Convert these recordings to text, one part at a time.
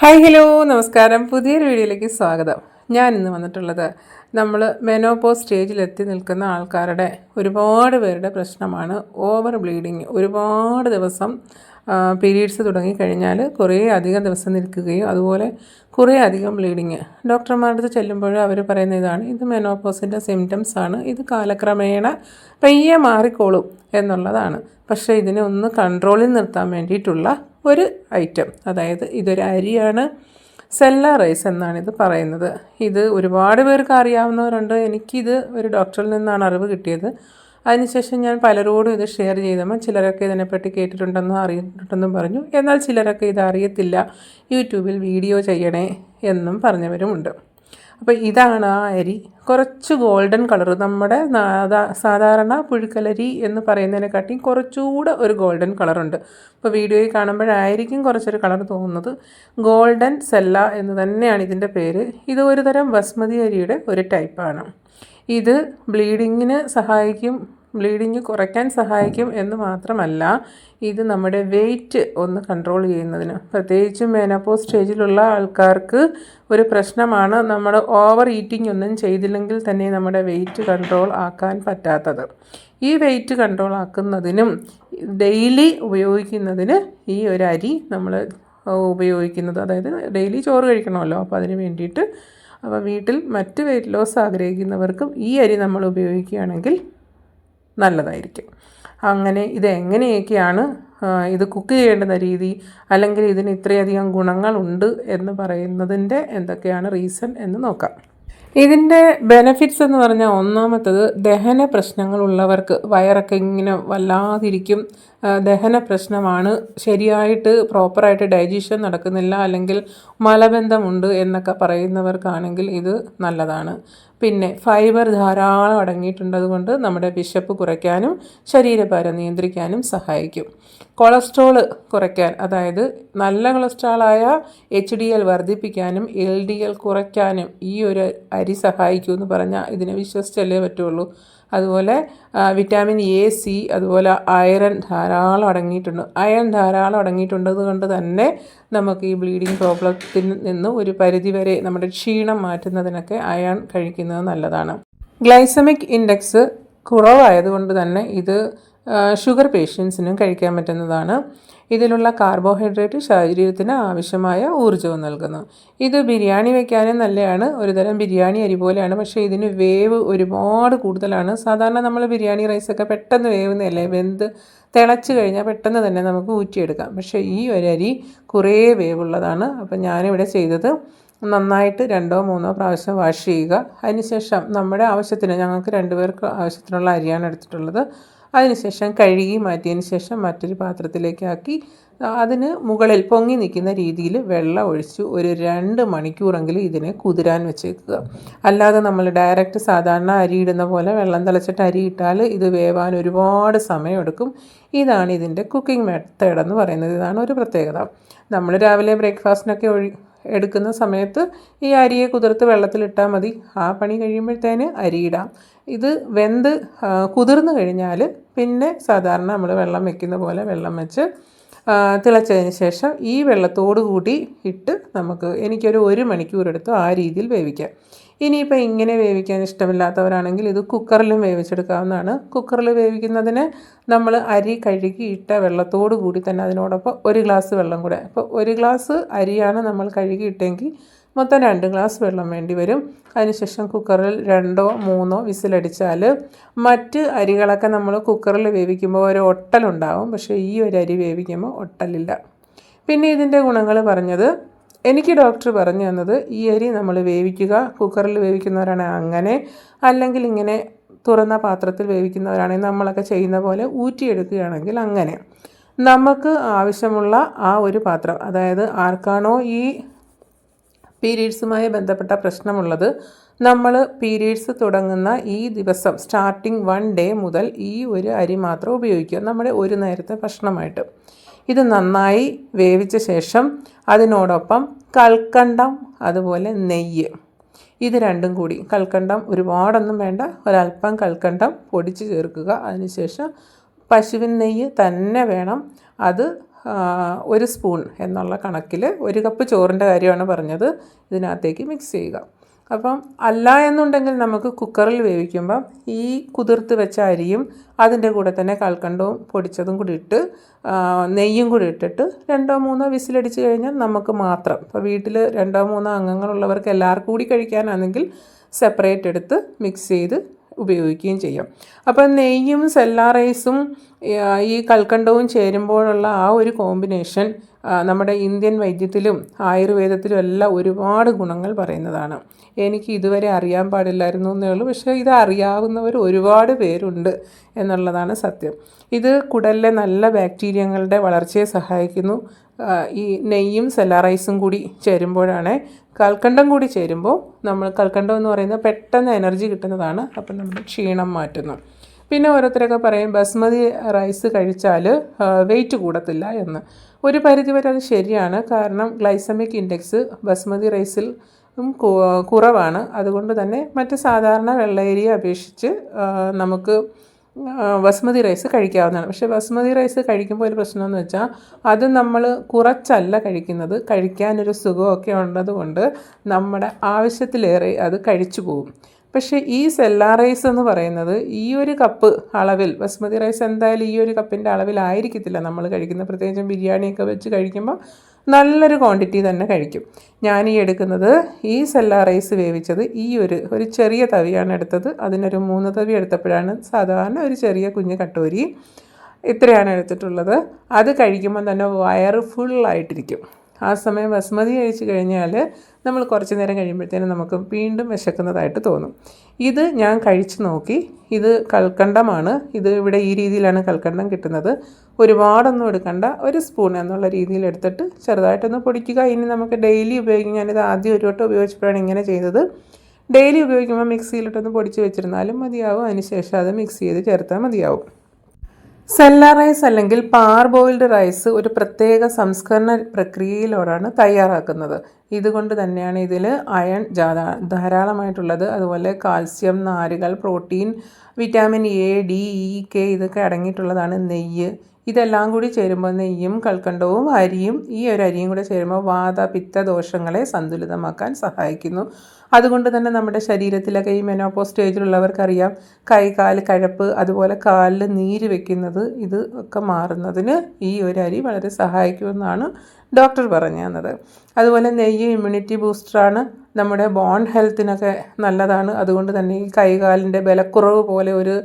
Hi hello നമസ്കാരം. പുതിയൊരു വീഡിയോയിലേക്ക് സ്വാഗതം. ഞാൻ ഇന്ന് വന്നിട്ടുള്ളത് നമ്മൾ മെനോപ്പോ സ്റ്റേജിലെത്തി നിൽക്കുന്ന ആൾക്കാരുടെ ഒരുപാട് പേരുടെ പ്രശ്നമാണ്. ഓവർ ബ്ലീഡിങ് ഒരുപാട് ദിവസം പീരീഡ്സ് തുടങ്ങിക്കഴിഞ്ഞാൽ കുറേ അധികം ദിവസം നിൽക്കുകയും അതുപോലെ കുറേ അധികം ബ്ലീഡിങ് ഡോക്ടർമാരുടെ അടുത്ത് ചെല്ലുമ്പോൾ അവർ പറയുന്ന ഇതാണ്. ഇത് മെനോപ്പോസിന്റെ സിംറ്റംസ് ആണ്. ഇത് കാലക്രമേണ പയ്യെ മാറിക്കോളും എന്നുള്ളതാണ്. പക്ഷേ ഇതിനെ ഒന്ന് കൺട്രോളിൽ നിർത്താൻ വേണ്ടിയിട്ടുള്ള ഒരു ഐറ്റം അതായത് ഇതൊരു അരിയാണ്. സെല്ല റൈസ് എന്നാണ് ഇത് പറയുന്നത്. ഇത് ഒരുപാട് പേർക്ക് അറിയാവുന്നവരുണ്ട്. എനിക്കിത് ഒരു ഡോക്ടറിൽ നിന്നാണ് അറിവ് കിട്ടിയത്. അതിനുശേഷം ഞാൻ പലരോടും ഇത് ഷെയർ ചെയ്തപ്പോൾ ചിലരൊക്കെ ഇതിനെപ്പറ്റി കേട്ടിട്ടുണ്ടെന്നും അറിയിട്ടുണ്ടെന്നും പറഞ്ഞു. എന്നാൽ ചിലരൊക്കെ ഇത് അറിയത്തില്ല. യൂട്യൂബിൽ വീഡിയോ ചെയ്യണേ എന്നും പറഞ്ഞവരുമുണ്ട്. അപ്പോൾ ഇതാണ് ആ അരി. കുറച്ച് ഗോൾഡൻ കളർ നമ്മുടെ സാധാരണ പുഴുക്കലരി എന്ന് പറയുന്നതിനെക്കാട്ടിയും കുറച്ചുകൂടെ ഒരു ഗോൾഡൻ കളറുണ്ട് അപ്പോൾ വീഡിയോയിൽ കാണുമ്പോഴായിരിക്കും കുറച്ചൊരു കളർ തോന്നുന്നത്. ഗോൾഡൻ സെല്ല എന്ന് തന്നെയാണ് ഇതിന്റെ പേര്. ഇത് ഒരു തരം ബസ്മതി അരിയുടെ ഒരു ടൈപ്പാണ് ഇത് ബ്ലീഡിങ്ങിന് സഹായിക്കും ബ്ലീഡിങ് കുറയ്ക്കാൻ സഹായിക്കും എന്ന് മാത്രമല്ല ഇത് നമ്മുടെ വെയിറ്റ് ഒന്ന് കൺട്രോൾ ചെയ്യുന്നതിന്. പ്രത്യേകിച്ചും മേനപ്പോ സ്റ്റേജിലുള്ള ആൾക്കാർക്ക് ഒരു പ്രശ്നമാണ് നമ്മൾ ഓവർ ഈറ്റിംഗ് ഒന്നും ചെയ്തില്ലെങ്കിൽ തന്നെ നമ്മുടെ വെയിറ്റ് കൺട്രോൾ ആക്കാൻ പറ്റാത്തത്. ഈ വെയിറ്റ് കൺട്രോൾ ആക്കുന്നതിനും ഡെയിലി ഉപയോഗിക്കുന്നതിന് ഈ ഒരു അരി നമ്മൾ ഉപയോഗിക്കുന്നത്. അതായത് ഡെയിലി ചോറ് കഴിക്കണമല്ലോ അപ്പോൾ അതിന് വേണ്ടിയിട്ട്. അപ്പോൾ വീട്ടിൽ മറ്റ് വെയിറ്റ് ലോസ് ആഗ്രഹിക്കുന്നവർക്കും ഈ അരി നമ്മൾ ഉപയോഗിക്കുകയാണെങ്കിൽ നല്ലതായിരിക്കും. അങ്ങനെ ഇത് എങ്ങനെയൊക്കെയാണ് ഇത് കുക്ക് ചെയ്യേണ്ടുന്ന രീതി അല്ലെങ്കിൽ ഇതിന് ഇത്രയധികം ഗുണങ്ങളുണ്ട് എന്ന് പറയുന്നതിന്റെ എന്തൊക്കെയാണ് റീസൺ എന്ന് നോക്കാം. ഇതിന്റെ ബെനഫിറ്റ്സ് എന്ന് പറഞ്ഞാൽ ഒന്നാമത്തത് ദഹന പ്രശ്നങ്ങളുള്ളവർക്ക് വയറൊക്കെ ഇങ്ങനെ വല്ലാതിരിക്കും. ദഹന പ്രശ്നമാണ്. ശരിയായിട്ട് പ്രോപ്പറായിട്ട് ഡൈജഷൻ നടക്കുന്നില്ല അല്ലെങ്കിൽ മലബന്ധമുണ്ട് എന്നൊക്കെ പറയുന്നവർക്കാണെങ്കിൽ ഇത് നല്ലതാണ്. പിന്നെ ഫൈബർ ധാരാളം അടങ്ങിയിട്ടുണ്ട് അതുകൊണ്ട് നമ്മുടെ വിശപ്പ് കുറയ്ക്കാനും ശരീരഭാരം നിയന്ത്രിക്കാനും സഹായിക്കും. കൊളസ്ട്രോൾ കുറയ്ക്കാൻ അതായത് നല്ല കൊളസ്ട്രോളായ എച്ച് ഡി എൽ വർദ്ധിപ്പിക്കാനും എൽ ഡി എൽ കുറയ്ക്കാനും ഈ ഒരു അരി സഹായിക്കുമെന്ന് പറഞ്ഞാൽ ഇതിനെ വിശ്വസിച്ചല്ലേ പറ്റുള്ളൂ. അതുപോലെ വിറ്റാമിൻ എ സി അതുപോലെ അയറൻ ധാരാളം അടങ്ങിയിട്ടുണ്ട്. അയൺ ധാരാളം അടങ്ങിയിട്ടുള്ളത് കൊണ്ട് തന്നെ നമുക്ക് ഈ ബ്ലീഡിങ് പ്രോബ്ലത്തിൽ നിന്ന് ഒരു പരിധിവരെ നമ്മുടെ ക്ഷീണം മാറ്റുന്നതിനൊക്കെ അയൺ കഴിക്കുന്നത് നല്ലതാണ്. ഗ്ലൈസമിക് ഇൻഡെക്സ് കുറവായതുകൊണ്ട് തന്നെ ഇത് ഷുഗർ പേഷ്യൻസിനും കഴിക്കാൻ പറ്റുന്നതാണ്. ഇതിലുള്ള കാർബോഹൈഡ്രേറ്റ് ശരീരത്തിന് ആവശ്യമായ ഊർജവും നൽകുന്നു. ഇത് ബിരിയാണി വയ്ക്കാനും നല്ലതാണ്. ഒരുതരം ബിരിയാണി അരി പോലെയാണ്. പക്ഷേ ഇതിന് വേവ് ഒരുപാട് കൂടുതലാണ്. സാധാരണ നമ്മൾ ബിരിയാണി റൈസൊക്കെ പെട്ടെന്ന് വേവുന്നതല്ലേ വെന്ത് തിളച്ച് കഴിഞ്ഞാൽ പെട്ടെന്ന് തന്നെ നമുക്ക് ഊറ്റിയെടുക്കാം. പക്ഷേ ഈ ഒരു അരി കുറേ വേവുള്ളതാണ്. അപ്പം ഞാനിവിടെ ചെയ്തത് നന്നായിട്ട് രണ്ടോ മൂന്നോ പ്രാവശ്യം വാഷ് ചെയ്യുക. അതിനുശേഷം നമ്മുടെ ആവശ്യത്തിന് ഞങ്ങൾക്ക് രണ്ടുപേർക്ക് ആവശ്യത്തിനുള്ള അരിയാണ് എടുത്തിട്ടുള്ളത്. അതിനുശേഷം കഴുകി മാറ്റിയതിന് ശേഷം മറ്റൊരു പാത്രത്തിലേക്കാക്കി അതിന് മുകളിൽ പൊങ്ങി നിൽക്കുന്ന രീതിയിൽ വെള്ളം ഒഴിച്ച് ഒരു രണ്ട് മണിക്കൂറെങ്കിലും ഇതിനെ കുതിരാൻ വെച്ചേക്കുക. അല്ലാതെ നമ്മൾ ഡയറക്റ്റ് സാധാരണ അരി ഇടുന്ന പോലെ വെള്ളം തിളച്ചിട്ട് അരി ഇട്ടാൽ ഇത് വേവാൻ ഒരുപാട് സമയമെടുക്കും. ഇതാണ് ഇതിന്റെ കുക്കിംഗ് മെത്തേഡ് എന്ന് പറയുന്നത്. ഇതാണ് ഒരു പ്രത്യേകത. നമ്മൾ രാവിലെ ബ്രേക്ക്ഫാസ്റ്റിനൊക്കെ ഒഴി എടുക്കുന്ന സമയത്ത് ഈ അരിയെ കുതിർത്ത് വെള്ളത്തിലിട്ടാൽ മതി. ആ പണി കഴിയുമ്പോഴത്തേന് അരിയിടാം ഇത് വെന്ത് കുതിർന്നു കഴിഞ്ഞാൽ പിന്നെ സാധാരണ നമ്മൾ വെള്ളം വെക്കുന്ന പോലെ വെള്ളം വെച്ച് തിളച്ചതിന് ശേഷം ഈ വെള്ളത്തോട് കൂടി ഇട്ട് നമുക്ക് എനിക്കൊരു ഒരു മണിക്കൂർ എടുത്ത് ആ രീതിയിൽ വേവിക്കാം. ഇനിയിപ്പോൾ ഇങ്ങനെ വേവിക്കാൻ ഇഷ്ടമില്ലാത്തവരാണെങ്കിൽ ഇത് കുക്കറിലും വേവിച്ചെടുക്കാവുന്നതാണ്. കുക്കറിൽ വേവിക്കുന്നതിന് നമ്മൾ അരി കഴുകിയിട്ട വെള്ളത്തോട് കൂടി തന്നെ അതിനോടൊപ്പം ഒരു ഗ്ലാസ് വെള്ളം കൂടെ. അപ്പോൾ ഒരു ഗ്ലാസ് അരിയാണ് നമ്മൾ കഴുകിയിട്ടെങ്കിൽ മൊത്തം രണ്ട് ഗ്ലാസ് വെള്ളം വേണ്ടി വരും. അതിനുശേഷം കുക്കറിൽ രണ്ടോ മൂന്നോ വിസിലടിച്ചാൽ മറ്റ് അരികളൊക്കെ നമ്മൾ കുക്കറിൽ വേവിക്കുമ്പോൾ ഒരു ഒട്ടലുണ്ടാവും. പക്ഷേ ഈ ഒരു അരി വേവിക്കുമ്പോൾ ഒട്ടലില്ല. പിന്നെ ഇതിന്റെ ഗുണങ്ങൾ പറഞ്ഞത് എനിക്ക് ഡോക്ടർ പറഞ്ഞു തന്നത് ഈ അരി നമ്മൾ വേവിക്കുക കുക്കറിൽ വേവിക്കുന്നവരാണ് അങ്ങനെ അല്ലെങ്കിൽ ഇങ്ങനെ തുറന്ന പാത്രത്തിൽ വേവിക്കുന്നവരാണെങ്കിൽ നമ്മളൊക്കെ ചെയ്യുന്ന പോലെ ഊറ്റിയെടുക്കുകയാണെങ്കിൽ അങ്ങനെ. നമുക്ക് ആവശ്യമുള്ള ആ ഒരു പാത്രം അതായത് ആർക്കാണോ ഈ പീരീഡ്സുമായി ബന്ധപ്പെട്ട പ്രശ്നമുള്ളത് നമ്മൾ പീരീഡ്സ് തുടങ്ങുന്ന ഈ ദിവസം സ്റ്റാർട്ടിങ് വൺ ഡേ മുതൽ ഈ ഒരു അരി മാത്രം ഉപയോഗിക്കുക. നമ്മുടെ ഒരു നേരത്തെ ഭക്ഷണമായിട്ട്. ഇത് നന്നായി വേവിച്ച ശേഷം അതിനോടൊപ്പം കൽക്കണ്ടം അതുപോലെ നെയ്യ്. ഇത് രണ്ടും കൂടി. കൽക്കണ്ടം ഒരുപാടൊന്നും വേണ്ട. ഒരല്പം കൽക്കണ്ടം പൊടിച്ച് ചേർക്കുക. അതിനുശേഷം പശുവിൻ നെയ്യ് തന്നെ വേണം. അത് ഒരു സ്പൂൺ എന്നുള്ള കണക്കിൽ ഒരു കപ്പ് ചോറിന്റെ കാര്യമാണ് പറഞ്ഞത്. ഇതിനകത്തേക്ക് മിക്സ് ചെയ്യുക. അപ്പം അല്ല എന്നുണ്ടെങ്കിൽ നമുക്ക് കുക്കറിൽ വേവിക്കുമ്പം ഈ കുതിർത്ത് വെച്ച അരിയും അതിന്റെ കൂടെ തന്നെ കൽക്കണ്ടവും പൊടിച്ചതും കൂടി ഇട്ട് നെയ്യും കൂടി ഇട്ടിട്ട് രണ്ടോ മൂന്നോ വിസിലടിച്ച് കഴിഞ്ഞാൽ നമുക്ക് മാത്രം. ഇപ്പോൾ വീട്ടിൽ രണ്ടോ മൂന്നോ അംഗങ്ങളുള്ളവർക്ക് എല്ലാവർക്കും കൂടി കഴിക്കാനാണെങ്കിൽ സെപ്പറേറ്റ് എടുത്ത് മിക്സ് ചെയ്ത് ഉപയോഗിക്കുകയും ചെയ്യാം. അപ്പം നെയ്യും സെല്ലാ റൈസും ഈ കൽക്കണ്ടവും ചേരുമ്പോഴുള്ള ആ ഒരു കോമ്പിനേഷൻ നമ്മുടെ ഇന്ത്യൻ വൈദ്യത്തിലും ആയുർവേദത്തിലും എല്ലാം ഒരുപാട് ഗുണങ്ങൾ പറയുന്നതാണ്. എനിക്ക് ഇതുവരെ അറിയാൻ പാടില്ലായിരുന്നു എന്നേ ഉള്ളൂ. പക്ഷേ ഇത് അറിയാവുന്നവർ ഒരുപാട് പേരുണ്ട് എന്നുള്ളതാണ് സത്യം. ഇത് കുടലിലെ നല്ല ബാക്ടീരിയങ്ങളുടെ വളർച്ചയെ സഹായിക്കുന്നു. ഈ നെയ്യും സെല്ലാ റൈസും കൂടി ചേരുമ്പോഴാണ് കൽക്കണ്ടം കൂടി ചേരുമ്പോൾ നമ്മൾ കൽക്കണ്ടം എന്ന് പറയുന്നത് പെട്ടെന്ന് എനർജി കിട്ടുന്നതാണ് അപ്പം നമ്മൾ ക്ഷീണം മാറ്റുന്നു. പിന്നെ ഓരോരുത്തരൊക്കെ പറയും ബസ്മതി റൈസ് കഴിച്ചാൽ വെയിറ്റ് കൂടത്തില്ല എന്ന്. ഒരു പരിധിവരെ അത് ശരിയാണ്. കാരണം ഗ്ലൈസമിക് ഇൻഡെക്സ് ബസ്മതി റൈസിൽ കുറവാണ്. അതുകൊണ്ട് തന്നെ മറ്റ് സാധാരണ വെള്ളയരിയെ അപേക്ഷിച്ച് നമുക്ക് ബസ്മതി റൈസ് കഴിക്കാവുന്നതാണ്. പക്ഷേ ബസ്മതി റൈസ് കഴിക്കുമ്പോൾ ഒരു പ്രശ്നമെന്ന് വെച്ചാൽ അത് നമ്മൾ കുറച്ചല്ല കഴിക്കുന്നത്. കഴിക്കാനൊരു സുഖമൊക്കെ ഉള്ളതുകൊണ്ട് നമ്മുടെ ആവശ്യത്തിലേറെ അത് കഴിച്ചു പോകും. പക്ഷേ ഈ സെല്ലാ റൈസ് എന്ന് പറയുന്നത് ഈ ഒരു കപ്പ് അളവിൽ ബസ്മതി റൈസ് എന്തായാലും ഈ ഒരു കപ്പിന്റെ അളവിലായിരിക്കത്തില്ല നമ്മൾ കഴിക്കുന്ന പ്രത്യേകിച്ചും ബിരിയാണിയൊക്കെ വെച്ച് കഴിക്കുമ്പോൾ നല്ലൊരു ക്വാണ്ടിറ്റി തന്നെ കഴിക്കും. ഞാൻ ഈ എടുക്കുന്നത് ഈ സെല്ലാ റൈസ് വേവിച്ചത് ഈ ഒരു ഒരു ചെറിയ തവിയാണ് എടുത്തത്. അതിനൊരു മൂന്ന് തവി എടുത്തപ്പോഴാണ് സാധാരണ ഒരു ചെറിയ കുഞ്ഞ് കട്ടോരി ഇത്രയാണ് എടുത്തിട്ടുള്ളത്. അത് കഴിക്കുമ്പോൾ തന്നെ വയറ് ഫുള്ളായിട്ടിരിക്കും ആ സമയം ബസ്മതി കഴിച്ചു കഴിഞ്ഞാൽ നമ്മൾ കുറച്ച് നേരം കഴിയുമ്പോഴത്തേനും നമുക്ക് വീണ്ടും വിശക്കുന്നതായിട്ട് തോന്നും. ഇത് ഞാൻ കഴിച്ച് നോക്കി. ഇത് കൽക്കണ്ടമാണ്. ഇത് ഇവിടെ ഈ രീതിയിലാണ് കൽക്കണ്ടം കിട്ടുന്നത്. ഒരുപാടൊന്നും എടുക്കണ്ട. ഒരു സ്പൂൺ എന്നുള്ള രീതിയിൽ എടുത്തിട്ട് ചെറുതായിട്ടൊന്ന് പൊടിക്കുക. ഇനി നമുക്ക് ഡെയിലി ഉപയോഗിക്കും. ഞാനിത് ആദ്യം ഒരു വട്ടം ഉപയോഗിച്ചപ്പോഴാണ് ഇങ്ങനെ ചെയ്തത്. ഡെയിലി ഉപയോഗിക്കുമ്പോൾ മിക്സിയിലിട്ടൊന്ന് പൊടിച്ച് വെച്ചിരുന്നാലും മതിയാവും. അതിനുശേഷം അത് മിക്സ് ചെയ്ത് ചേർത്താൽ മതിയാവും. സെല്ല റൈസ് അല്ലെങ്കിൽ പാർ ബോയിൽഡ് റൈസ് ഒരു പ്രത്യേക സംസ്കരണ പ്രക്രിയയിലൂടെയാണ് തയ്യാറാക്കുന്നത്. ഇതുകൊണ്ട് തന്നെയാണ് ഇതിൽ അയൺ ധാരാളമായിട്ടുള്ളത്. അതുപോലെ കാൽസ്യം നാരുകൾ protein vitamin A D E K ഇതൊക്കെ അടങ്ങിയിട്ടുള്ളതാണ് നെയ്യ്. ഇതെല്ലാം കൂടി ചേരുമ്പോൾ നെയ്യും കൽക്കണ്ടവും അരിയും ഈ ഒരു അരിയും കൂടെ ചേരുമ്പോൾ വാത പിത്ത ദോഷങ്ങളെ സന്തുലിതമാക്കാൻ സഹായിക്കുന്നു. അതുകൊണ്ട് തന്നെ നമ്മുടെ ശരീരത്തിലൊക്കെ ഈ മെനോപ്പോ സ്റ്റേജിലുള്ളവർക്കറിയാം കൈ കാൽ കഴപ്പ് അതുപോലെ കാലിൽ നീര് വെക്കുന്നത് ഇത് ഒക്കെ മാറുന്നതിന് ഈ ഒരു അരി വളരെ സഹായിക്കുമെന്നാണ് ഡോക്ടർ പറഞ്ഞു തന്നത്. അതുപോലെ നെയ്യ് ഇമ്മ്യൂണിറ്റി ബൂസ്റ്ററാണ് നമ്മുടെ ബോൺ ഹെൽത്തിനൊക്കെ നല്ലതാണ്. അതുകൊണ്ട് തന്നെ ഈ കൈകാലിന്റെ ബലക്കുറവ് പോലെ ഒരു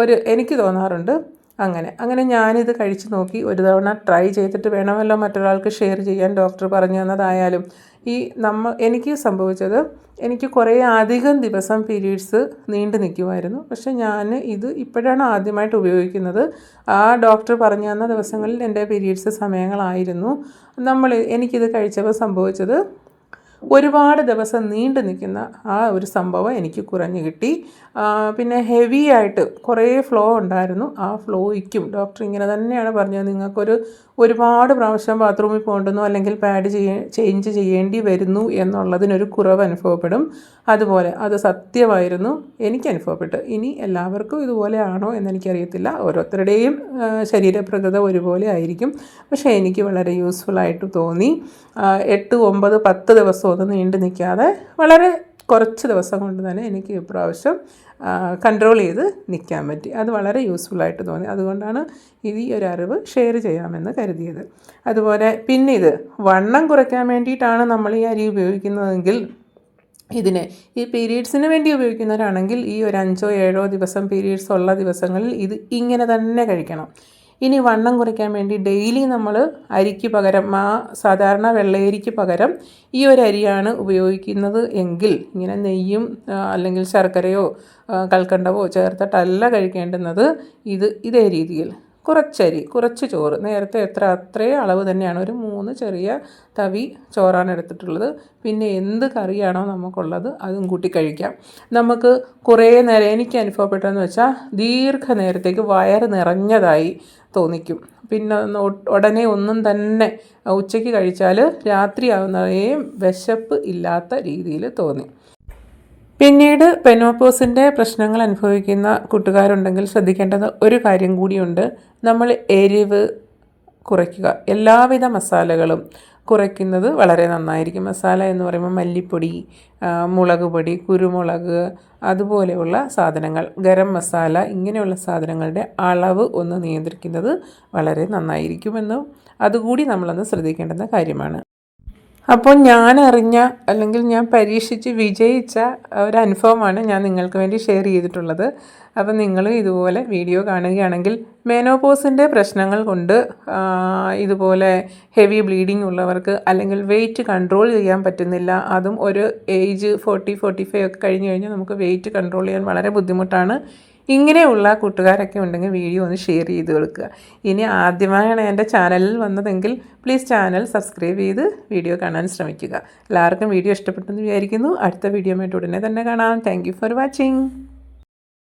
ഒരു എനിക്ക് തോന്നാറുണ്ട്. അങ്ങനെ. അങ്ങനെ ഞാനിത് കഴിച്ച് നോക്കി. ഒരു തവണ ട്രൈ ചെയ്തിട്ട് വേണമല്ലോ മറ്റൊരാൾക്ക് ഷെയർ ചെയ്യാൻ ഡോക്ടർ പറഞ്ഞു തന്നതായാലും. ഈ നമ്മൾ എനിക്ക് സംഭവിച്ചത് എനിക്ക് കുറേ അധികം ദിവസം പീരീഡ്സ് നീണ്ടു നിൽക്കുമായിരുന്നു പക്ഷേ ഞാൻ ഇത് ഇപ്പോഴാണ് ആദ്യമായിട്ട് ഉപയോഗിക്കുന്നത്. ആ ഡോക്ടർ പറഞ്ഞു തന്ന ദിവസങ്ങളിൽ എന്റെ പീരീഡ്സ് സമയങ്ങളായിരുന്നു. നമ്മൾ എനിക്കിത് കഴിച്ചപ്പോൾ സംഭവിച്ചത് ഒരുപാട് ദിവസം നീണ്ടു നിൽക്കുന്ന ആ ഒരു സംഭവം എനിക്ക് കുറഞ്ഞു കിട്ടി. പിന്നെ ഹെവി ആയിട്ട് കുറേ ഫ്ലോ ഉണ്ടായിരുന്നു. ആ ഫ്ലോയ്ക്കും ഡോക്ടർ ഇങ്ങനെ തന്നെയാണ് പറഞ്ഞത്. നിങ്ങൾക്കൊരു ഒരുപാട് പ്രാവശ്യം ബാത്റൂമിൽ പോകണ്ടെന്നോ അല്ലെങ്കിൽ പാഡ് ചെയ്യ ചേഞ്ച് ചെയ്യേണ്ടി വരുന്നു എന്നുള്ളതിനൊരു കുറവ് അനുഭവപ്പെടും. അതുപോലെ അത് സത്യമായിരുന്നു എനിക്ക് അനുഭവപ്പെട്ടു. ഇനി എല്ലാവർക്കും ഇതുപോലെയാണോ എന്നെനിക്കറിയത്തില്ല. ഓരോരുത്തരുടെയും ശരീരപ്രകൃത ഒരുപോലെ ആയിരിക്കും. പക്ഷേ എനിക്ക് വളരെ യൂസ്ഫുൾ ആയിട്ട് തോന്നി. എട്ട് ഒമ്പത് പത്ത് ദിവസമൊന്നും നീണ്ടു നിൽക്കാതെ വളരെ കുറച്ച് ദിവസം കൊണ്ട് തന്നെ എനിക്ക് ഇപ്രാവശ്യം കൺട്രോൾ ചെയ്ത് നിൽക്കാൻ പറ്റി. അത് വളരെ യൂസ്ഫുൾ ആയിട്ട് തോന്നി. അതുകൊണ്ടാണ് ഈ ഒരു അറിവ് ഷെയർ ചെയ്യാമെന്ന് കരുതിയത്. അതുപോലെ പിന്നെ ഇത് വണ്ണം കുറയ്ക്കാൻ വേണ്ടിയിട്ടാണ് നമ്മൾ ഈ അരി ഉപയോഗിക്കുന്നതെങ്കിൽ ഇതിന് ഈ പീരീഡ്സിന് വേണ്ടി ഉപയോഗിക്കുന്നവരാണെങ്കിൽ ഈ ഒരു അഞ്ചോ ഏഴോ ദിവസം പീരീഡ്സ് ഉള്ള ദിവസങ്ങളിൽ ഇത് ഇങ്ങനെ തന്നെ കഴിക്കണം. ഇനി വണ്ണം കുറയ്ക്കാൻ വേണ്ടി ഡെയിലി നമ്മൾ അരിക്ക് പകരം ആ സാധാരണ വെള്ളയരിക്ക് പകരം ഈ ഒരു അരിയാണ് ഉപയോഗിക്കുന്നത് എങ്കിൽ ഇങ്ങനെ നെയ്യും അല്ലെങ്കിൽ ശർക്കരയോ കൽക്കണ്ടവോ ചേർത്തിട്ടല്ല കഴിക്കേണ്ടുന്നത് ഇത് ഇതേ രീതിയിൽ. കുറച്ചരി കുറച്ച് ചോറ്. നേരത്തെ എത്ര അത്രേ അളവ് തന്നെയാണ്. ഒരു മൂന്ന് ചെറിയ തവി ചോറാണ് എടുത്തിട്ടുള്ളത്. പിന്നെ എന്ത് കറിയാണോ നമുക്കുള്ളത് അതും കൂട്ടി കഴിക്കാം. നമുക്ക് കുറേ നേരം എനിക്ക് അനുഭവപ്പെട്ടതെന്ന് വെച്ചാൽ ദീർഘനേരത്തേക്ക് വയറ് നിറഞ്ഞതായി തോന്നിക്കും. പിന്നെ ഉടനെ ഒന്നും തന്നെ ഉച്ചയ്ക്ക് കഴിച്ചാൽ രാത്രിയാവുന്നതേയും വിശപ്പ് ഇല്ലാത്ത രീതിയിൽ തോന്നി. പിന്നീട് പെനോപ്പോസിന്റെ പ്രശ്നങ്ങൾ അനുഭവിക്കുന്ന കൂട്ടുകാരുണ്ടെങ്കിൽ ശ്രദ്ധിക്കേണ്ടത് ഒരു കാര്യം കൂടിയുണ്ട്. നമ്മൾ എരിവ് കുറയ്ക്കുക. എല്ലാവിധ മസാലകളും കുറയ്ക്കുന്നത് വളരെ നന്നായിരിക്കും. മസാല എന്ന് പറയുമ്പോൾ മല്ലിപ്പൊടി മുളക് പൊടി കുരുമുളക് അതുപോലെയുള്ള സാധനങ്ങൾ. ഗരം മസാല ഇങ്ങനെയുള്ള സാധനങ്ങളുടെ അളവ് ഒന്ന് നിയന്ത്രിക്കുന്നത് വളരെ നന്നായിരിക്കുമെന്നും അതുകൂടി നമ്മളൊന്ന് ശ്രദ്ധിക്കേണ്ടുന്ന കാര്യമാണ്. അപ്പോൾ ഞാൻ അറിഞ്ഞ അല്ലെങ്കിൽ ഞാൻ പരീക്ഷിച്ച് വിജയിച്ച ഒരു അനുഭവമാണ് ഞാൻ നിങ്ങൾക്ക് വേണ്ടി ഷെയർ ചെയ്തിട്ടുള്ളത്. അപ്പോൾ നിങ്ങൾ ഇതുപോലെ വീഡിയോ കാണുകയാണെങ്കിൽ മെനോപോസിന്റെ പ്രശ്നങ്ങൾ കൊണ്ട് ഇതുപോലെ ഹെവി ബ്ലീഡിംഗ് ഉള്ളവർക്ക് അല്ലെങ്കിൽ വെയിറ്റ് കൺട്രോൾ ചെയ്യാൻ പറ്റുന്നില്ല. അതും ഒരു ഏജ് ഫോർട്ടി ഫോർട്ടി ഫൈവ് ഒക്കെ കഴിഞ്ഞ് കഴിഞ്ഞാൽ നമുക്ക് വെയിറ്റ് കൺട്രോൾ ചെയ്യാൻ വളരെ ബുദ്ധിമുട്ടാണ്. ഇങ്ങനെയുള്ള കൂട്ടുകാരൊക്കെ ഉണ്ടെങ്കിൽ വീഡിയോ ഒന്ന് ഷെയർ ചെയ്ത് കൊടുക്കുക. ഇനി ആദ്യമായാണ് എന്റെ ചാനലിൽ വന്നതെങ്കിൽ പ്ലീസ് ചാനൽ സബ്സ്ക്രൈബ് ചെയ്ത് വീഡിയോ കാണാൻ ശ്രമിക്കുക. എല്ലാവർക്കും വീഡിയോ ഇഷ്ടപ്പെട്ടെന്ന് വിചാരിക്കുന്നു. അടുത്ത വീഡിയോ ആയിട്ട് ഉടനെ തന്നെ കാണാം. Thank for watching